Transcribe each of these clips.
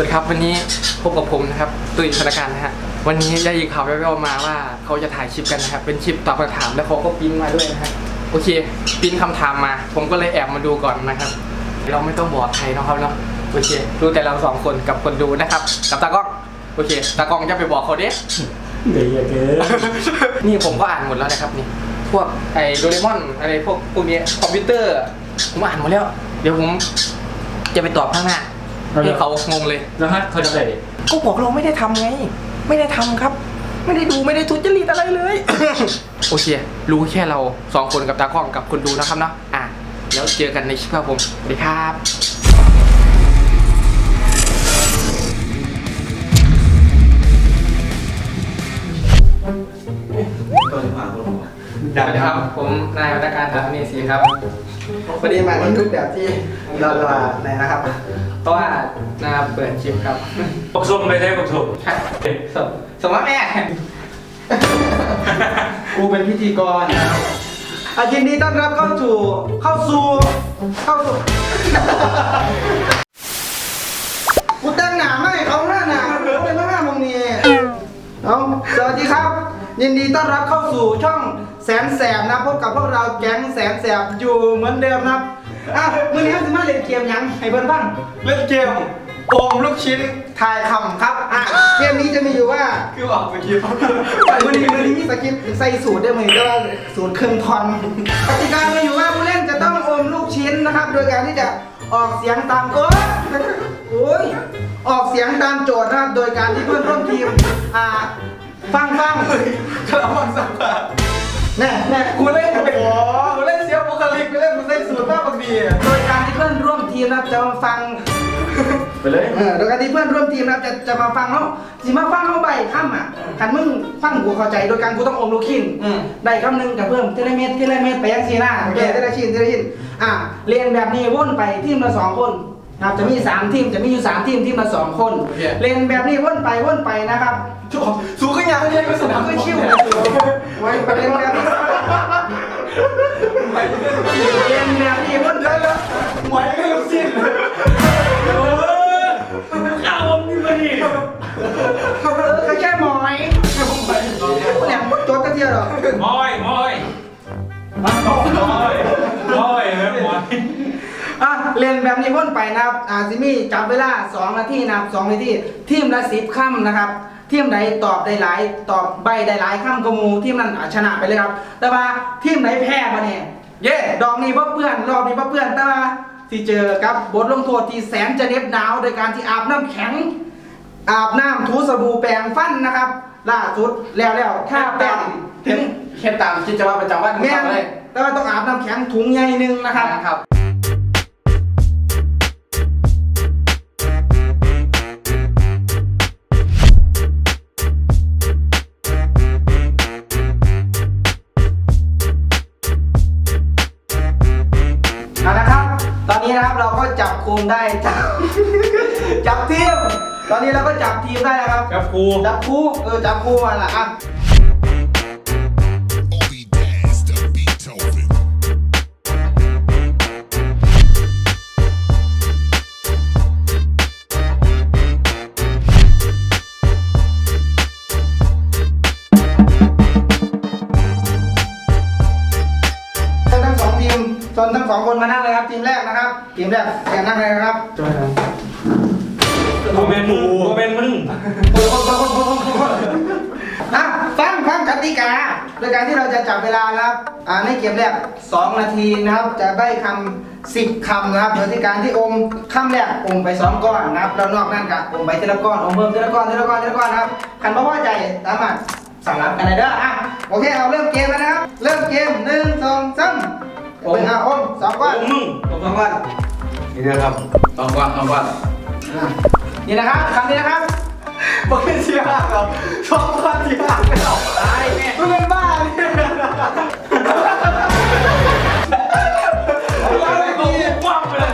วัสดีครับวันนี้พบกับผมนะครับตุยธนาการนะฮะวันนี้ได้ยินข่าวแว่วๆมาว่าเขาจะถ่ายคลิปกันนะครับเป็นคลิปตอบคำถามแล้วเขาก็ปริ้นมาด้วยนะฮะโอเคปริ้นคำถามมา ผมก็เลยแอบมาดูก่อนนะครับ เราไม่ต้องบอกใครเนาะครับเนาะโอเคดูแต่เราสองคนกับคนดูนะครับกับตากล้องโอเคตากล้องจะไปบอกเขาเด้เดี๋ยวเกินนี่ผมก็อ่านหมดแล้วนะครับนี่พวกไอ้โดเรมอนอะไรพวกพวกนี้คอมพิวเตอร์ ผมอ่านหมดแล้ว เดี๋ยวผมจะไปตอบข้างหน้า ให้เขางงเลย แล้วฮะเขาจะอะไรดิก็บอกเราไม่ได้ทำไง ไม่ได้ทำครับ ไม่ได้ดูไม่ได้ทุจริตอะไรเลย โอเค รู้แค่เราสองคนกับตากล้องกับคนดูนะครับเนาะอะแล้วเจอกันในคลิปครับผมสวัสดีครับตัวที่ผ่านคนหัว สวัสดีครับ ผมนายวัฒการถามนีศรีครับวันนี้มาในรูปแบบที่เราเราในนะครับ เพราะว่านาเปิดคลิปครับปกสมไปได้ปกสมสมสมว่าแม่ กูเป็นพิธีกรอายินดีต้อนรับเข้าสู่เข้าสู่เข้าสู่ กูแต่งหนาไม่เขาหน้าหนากูเป็นหน้ามองนี่ เอาสวัสดีครับ ยินดีต้อนรับเข้าสู่ช่อง แสนแสบนะพบกับพวกเราแก๊งแสนแสบอยู่เหมือนเดิมนะครับอะมื่อนี้จะมาเล่นเกมหยังให้เพื่อนบ้างเล่นเกมโอมลูกชิ้นทายคำครับอะเกมนี้จะมีอยู่ว่า คือออกสกิปวันนี้วันนี้มีสกิปต์ใส่สูตรได้ไหมก็สูตรเครื่องทอนกติกามีอยู่ว่าผู้เล่นจะต้องอมลูกชิ้นนะครับ โดยการที่จะออกเสียงตามโอ้ยโอ้ยออกเสียงตามโจทย์นะครับโดยการที่เพื่อนร่วมทีมอ่าฟังฟังกระมังสัมผัสแน่แน่กูเล่นเป็นกูเล่นเสียบุคลิกกูเล่นกูใส่สูตรมากบางทีโดยการที่เพื่อนร่วมทีมนะครับจะมาฟัง ไปเลย เออโดยการที่เพื่อนร่วมทีมนะครับจะจะมาฟังเขาสิมาฟังเขาใบค่ำอะคันมึงฟังกูเข้าใจโดยการกูต้องอมลูกชิ้นอืมได้คำหนึ่งกับเพิ่มเทเลเมตรเทเลเมตรไปยังซีหน้าโอเค เทเลชินเทเลชินอะเรียนแบบนี้วนไปทีมละสองคน นะครับจะมีสามทีมจะมีอยู่สามทีมทีมละสองคนเรียนแบบนี้วนไปวนไปนะครับสูงขึ้นยังเรียนก็สนามก็ชิวนะตัวไว้เรียนแบบนี้เรียนแบบนี้วนไปแล้วหมวยก็ลูกชิ้นข้าวมึงมาดิเออก็แค่หมอยเนี่ยโจทย์กระเทียมหรอ มอยมอย มอยมอยเฮ้ยมอย อะเรียนแบบนี้วนไปนะครับอ่าซิมี่จับเวลา2นาทีนะครับ2นาทีทีมละ10คำนะครับทีมไหนตอบได้หลายตอบใบได้หลายคำก็หมูทีมนั้นอะชนะไปเลยครับ แต่ว่าทีมไหนแพ้มาเนี่ยเย่ดอกนี้พ่เพื่อนรอบนี้พ่เพื่อนแต่ว่าที่เจอกับบทลงโทษที่แสนจะเหน็บหนาวโดยการที่อาบน้ำแข็ง อาบน้ำถูสบู่แปรงฟันนะครับ ล่าสุดแล้วแล้วถ้าแปรงถึงแค่ตามกิจวัตรประจำวันแม่ทำเลยแต่ว่าต้องอาบน้ำแข็งถุงใหญ่หนึ่งนะครับ ก็จับคุมได้จับจับทีม ตอนนี้เราก็จับทีมได้แล้วครับกับครู จับคู่เออจับคู่มาละอะ ทีมแรกเตรียมนั่งเลยนะครับโมเมนต์มึงโมเมนต์มึงอะฟังฟังกติกาโดยการที่เราจะจับเวลานะครับอ่าในเกมแรก 2 นาทีนะครับ จะใบ้คำสิบคำนะครับโดยที่การที่อมคำแรกอมไปสองก้อนนะครับแล้วนอกนั้นก็อมไปทีละก้อนอมเพิ่มทีละก้อนทีละก้อนทีละก้อนนะครับคันเพราะว่าใจสามารถสั่งรับกันได้เด้ออะโอเคเอาเริ่มเกมแล้วนะครับ เริ่มเกมหนึ่งสองสามอมอะอมสองก้อนโอ้มึงอมสองก้อน นี่นะครับเอาก่อนเอาก่อนอะนี่นะครับคำนี้นะครับบอกเป็นเชียร์เหรอชอบตอนเชียร์ไม่หรอกตายแม่มึงเป็นบ้าเนี่ยว้าวไปเลย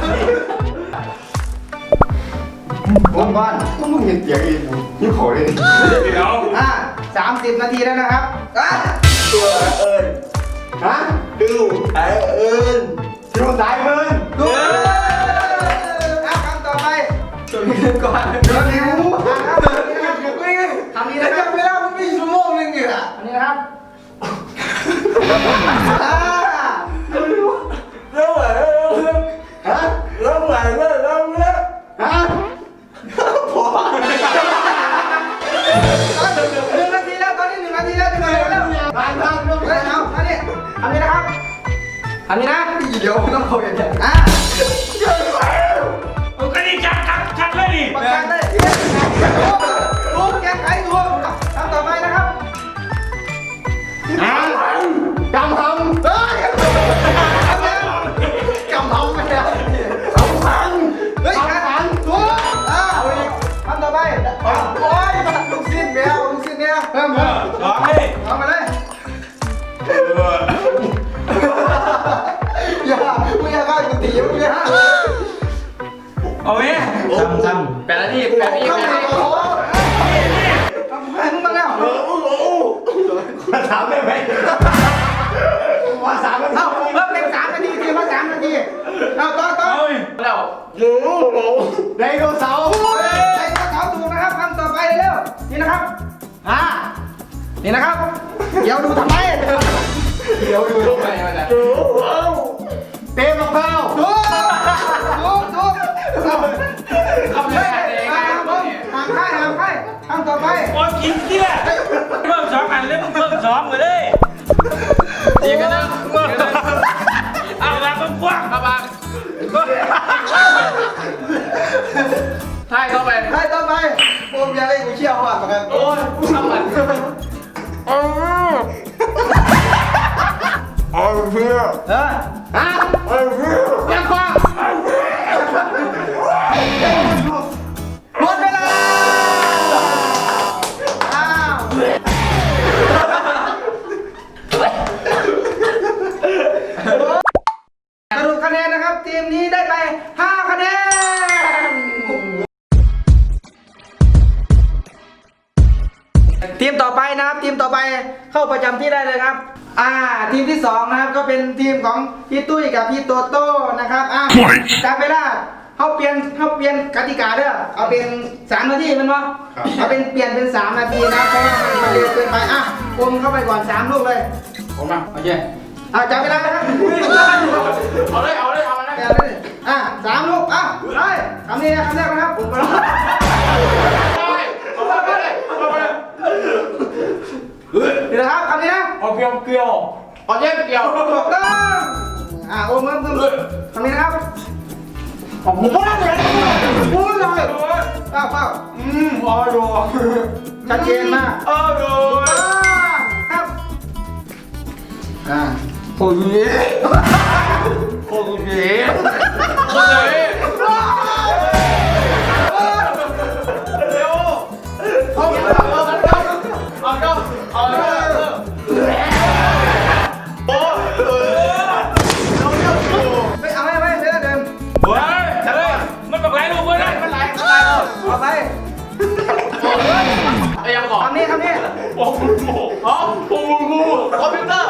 อมก้อนมึงเห็นเสียงอีกยิ่งขอเลยเดี๋ยวอะสามสิบนาทีแล้วนะครับอะตัวเอิญฮะดูไอเอิญที่มันสายมึงดูอะค ก่อนเดี๋ยวนี้ครับทำนี้นะครับเวลามันมีชั่วโมงนึงเนี่ยอันนี้นะครับเริ่มเลยฮะเริ่มเลยเริ่มเริ่มเริ่มฮะพอหนึ่งนาทีแล้วตอนนี้หนึ่งนาทีแล้วหนึ่งนาทีแล้วทางทางเริ่มเฮ้ยเอาอันนี้ทำนี้นะครับทำนี้นะเดี๋ยวต้องเขาอย่างเงี้ยอะ แปดนาทีแปดนาทีเข้าแปดไปนาทีโอ้โหทำไปมึงมาแล้วโอ้โหมาถามได้ไหม เลยมึงเพิ่มสองไปเลยดีกันนะดีกันนะเอามาก็กว้างเอามาถ่ายเข้าไปค่ายต่อไปผมอยากให้กูเชี่ยวว่าเหมือนกันโอ้ยทำมันเอาเพื่อเออฮะเอาเพื่อ ทีมต่อไปนะครับทีมต่อไปเข้าประจำที่ได้เลยครับ อ่า ทีมที่สองนะครับก็เป็นทีมของพี่ตุ้ยกับพี่โตโต้นะครับอ่าจับเวลาเขาเปลี่ยนเขาเปลี่ยนกติกาเด้อเอาเป็นสามนาทีแมันวะเอาเป็นเปลี่ยนเป็นสามนาทีนะเพราะว่ามันมันเร็วเกินไปอะวงเข้าไปก่อนสามลูกเลยผมมาโอเคอ่าจับเวลานะครับเอาเลยเอาเลยเอาเลยเดี๋ยวเลยอะสามลูกอะไปคำนี้นะคำแรกนะครับผม ก็นี่นะครับคำนี้นะเอาเกลียวเกลียวเอาเย็บเกลียวถูกต้องอ่าโอ้เมื่อเมื่อทำนี้นะครับผมพูดเลยพูดเลยเป้าเป้าอืมเอาดูชัดเจนมากเอาดูครับอ่าโอ้ยโอ้ยโอ้ยเร็ว เอาเอาเอาเอาเอาเอาโอ้ไม่เอาไม่ไม่เดินเดินเฮ้ยเฮ้ยมันบอกไรลูกเว้ยนะมันไหลมันไหลเอาไปไอ้ยังก่อนคำนี้คำนี้โอ้โหอ๋อโอ้โหคอมพิวเตอร์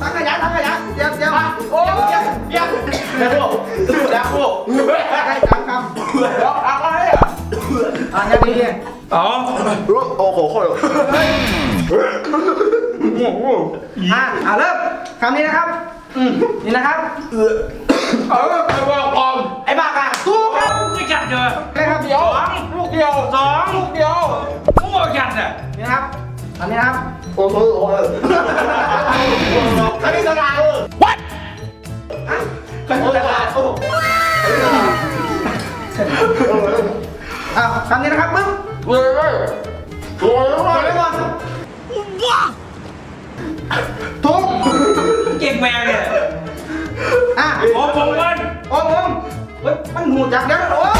ทักขยะทักขยะเดี๋ยวเดี๋ยวโอ้ยเดี๋ยวเดี๋ยวเดี๋ยวเดี๋ยวได้สามคำเดี๋ยวอะไรอะอ่าอย่างนี้ อ๋อโอ้โหโคตรอ่าอ่าเริ่มคำนี้นะครับอืมนี่นะครับเออไอ้บ้าปอมไอ้บ้ากาสู้ครับไม่จัดเจอนะครับเดียวลูกเดียวสองลูกเดียวมึงบอกจัดอะนี่นะครับคำนี้นะครับโอ้โหโอ้โหอันนี้สกายขันตลาดโอ้อ่าคำนี้นะครับปึ๊บ เว้ยเว้ยตัวแล้วกดไว้ก่อนทุบเก่งแมวเนี่ยอะโอ้ผมวันโอ้โหเฮ้ยมันหูจักเดี๋ยวโอ้ย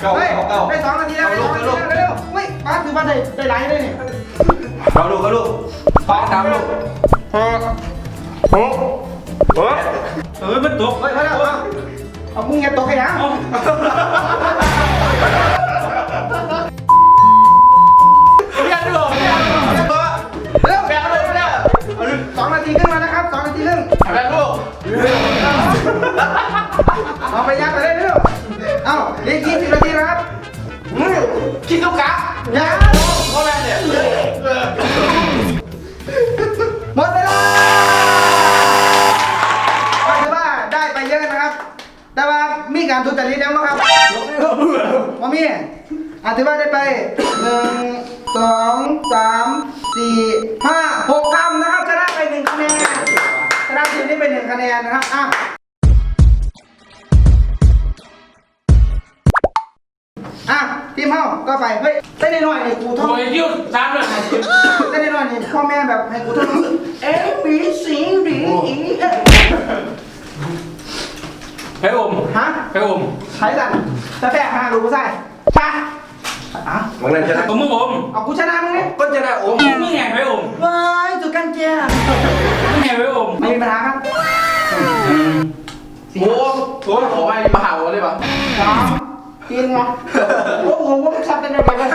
เก่าเฮ้ยเก่าเก่าได้สองนาทีแล้วได้สองนาทีแล้วเร็วๆเฮ้ยป้าถือว่าได้ได้หลายเลยนี่เราลูกก็ลูกฟ้าดำลูกเฮ้ยมันตกเฮ้ยเฮ้ยเอาเอาเอามึงอย่าตกไอ้หยั เอาไปยัดไปเลยเร็วเอาเรียกยี่สิบนาทีนะครับอืมคิดลูกกะยัดเพราะอะไรเนี่ยหมดเวลาก็ถือว่าได้ไปเยอะนะครับ แต่ว่ามีการทุจริตแล้วมั้งครับว่ามี่อะถือว่าได้ไปหนึ่งสองสามสี่ห้าหกคำนะครับชนะไปหนึ่งคะแนนชนะทีมนี้ไปหนึ่งคะแนนนะครับอะ ทีมเฮาก็ไปเฮ้ยเต้นหน่อยนี่กูท่องโอ้ยยืดสามเลยเต้นหน่อยนี่พ่อแม่แบบให้กูท่อง A B C D E F ไปอมฮะไปอมใช้สันจะแตกหารู้ใส่ชาอะมึงนั่นชนะผมมึงอมเอากูชนะมึงนี่ก็ชนะโอ้มึงไงไปอมว้ายจุดกันเจียมึงไงไปอมไม่มีปัญหาครับโอ้โหขอไปมหาเลยป่ะสอง กินวะโอ้โหว่ามึงชัดกันยังไงกัน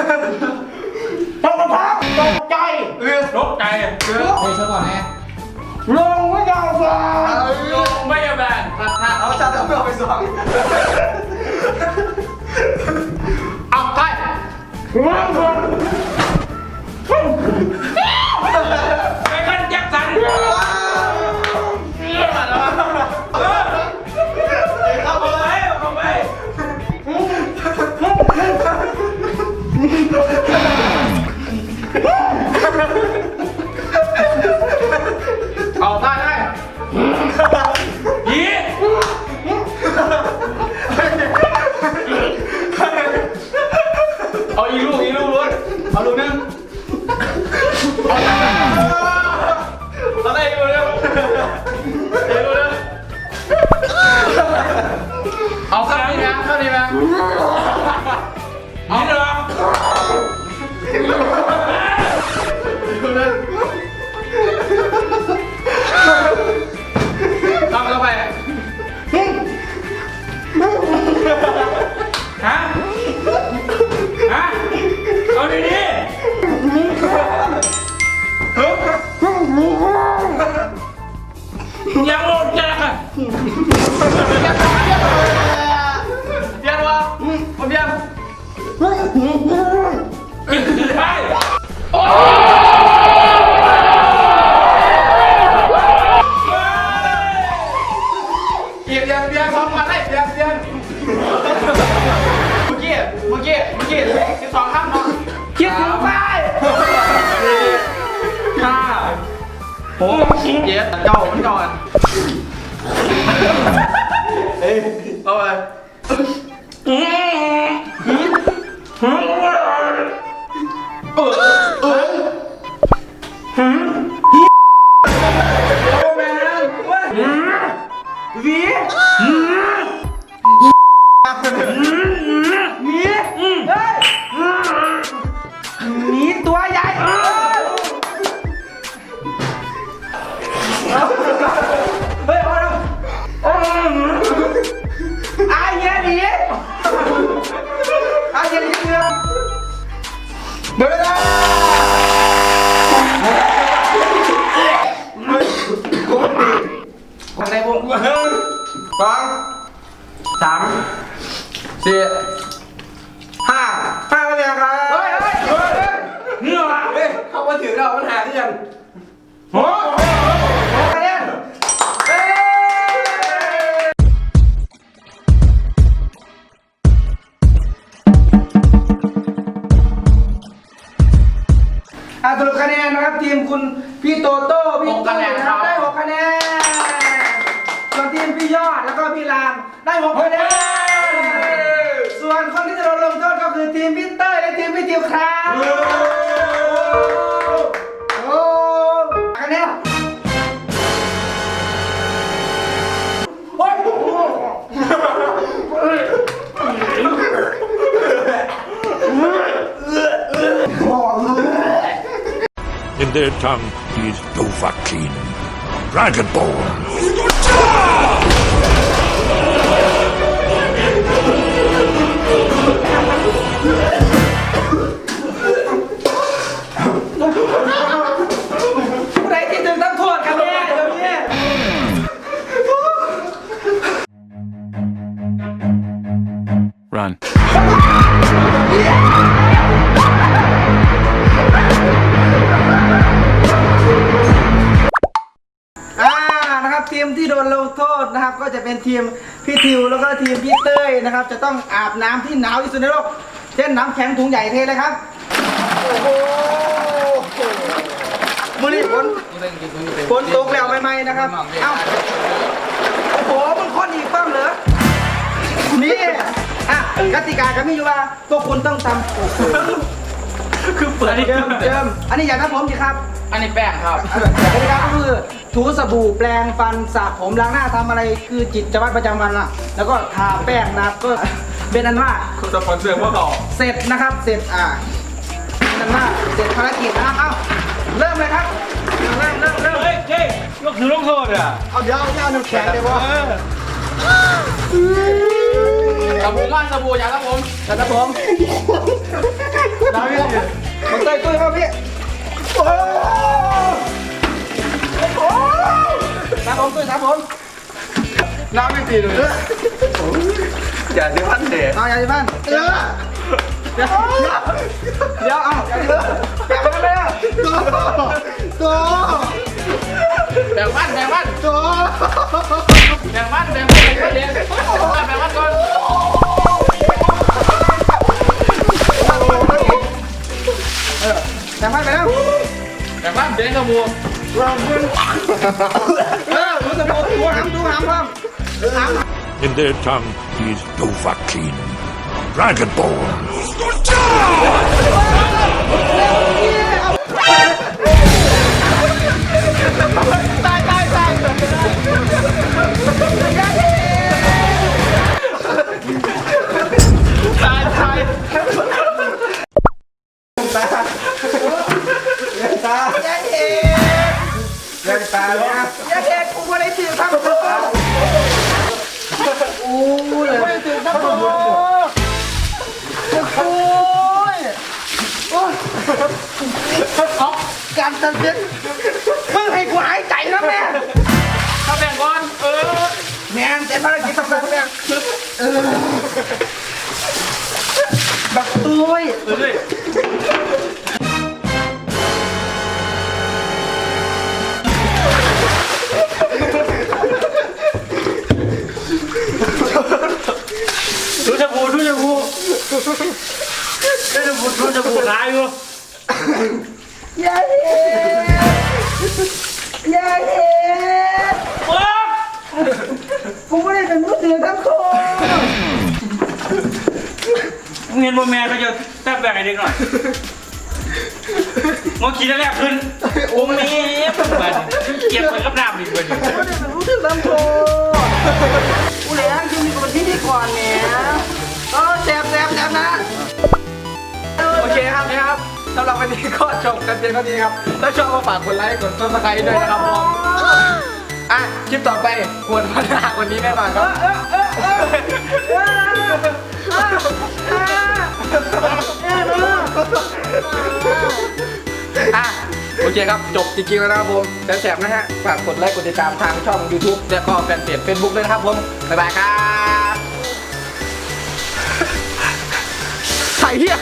ตกกระเพาะตกใจรกใจเฮ้ยช่วยก่อนแน่ลงไม่ยาวกว่าไม่ยอมแบนถ้าถ้าเอาจัดเอาไปสองเอาไปไปกันแหกเจ็ดเก้ามันก่อนเอ้ยเอาไปเออางในวงสองสามสี่ห้าห้าคะแนนครับ เฮ้ยเฮ้ยเฮ้ย เหนื่อยเฮ้ยเข้ามาถือเราปัญหาที่ยัง In their tongue, he is Dovahkiin, Dragonborn. ทีมที่โดนลงโทษนะครับ ก็จะเป็นทีมพี่ทิวแล้วก็ทีมพี่เต้ยนะครับ จะต้องอาบน้ำที่หนาวที่สุดในโลกเช่นน้ำแข็งถุงใหญ่เทเลยครับโอ้โหมือนี่ฝนฝนตกแล้วใหม่ๆนะครับเอ้าโอ้โหมันค้นอีกป้อมเหรอนี่อะกติกาก็มีอยู่ว่าพวกคุณต้องทำโอ้โหคือเปิดเจิมเจิมอันนี้อยากทำผมสิครับ อันนี้แป้งครับกติกาก็คือถูสบู่แปรงฟันสระผมล้างหน้าทำอะไรคือจิตวัตรประจำวันล่ะ แล้วก็ทาแป้งนะครับก็เป็นอันว่า คุณสปอนเซอร์พวกเราเสร็จนะครับเสร็จอ่าเป็นอันว่าเสร็จภารกิจนะครับเอ้าเริ่มเลยครับเริ่มเริ่มเริ่มเฮ้ยเจ๊ยกถือลงโทษอะเอาเดี๋ยวเอาน้ำแข็งเลยวะสบู่ม่านสบู่อย่างครับผมแต่ถ้าผมเราเนี่ยผมเต้ยตุ้ยครับพี่ โอ้โหครับผมตุ้ยครับผมน้ำไม่ตีเลยอย่าที่พันเดชเอาอย่างที่บ้านเออเดี๋ยวเดี๋ยวเอาอย่างที่บ้านแกะมาเลยอะตัวแบ่งบ้านแบ่งบ้านตัวแบ่งบ้านแบ่งบ้านแบ่งบ้านเดี๋ยวแบ่งบ้านก่อนแต่บ้านไปแล้ว แบ่งบ้านเดี๋ยวสบู่เออรู้สึกตัวหำตัวหำพ่อมหำ In their tongue, he is Dovahkiin. Dragonborn. ยัง ขายอยู่อย่าเห็นอย่าเห็นป๊อกกูไม่ได้เป็นผู้ถือทั้งคนเงินโมแมนก็จะแทบแบ่งไอ้เด็กหน่อยมองขี่แรกขึ้นโอ้เมฟมันเก็บไปกับน้ำดิมันกูไม่ได้เป็นผู้ถือทั้งคน สำหรับวันนี้ก็จบกันเพียงเท่านี้ครับ ถ้าชอบก็ฝากกดไลค์กดซับสไครต์ด้วยนะครับผมอะคลิปต่อไปควรพัฒนาวันนี้แน่นอนครับอะโอเคครับ จบจริงๆแล้วนะครับผมแสบๆนะฮะ ฝากกดไลค์กดติดตามทางช่อง YouTube และก็แฟนเพจ Facebook ด้วยนะครับผม บ๊ายบายครับใส่เหี้ย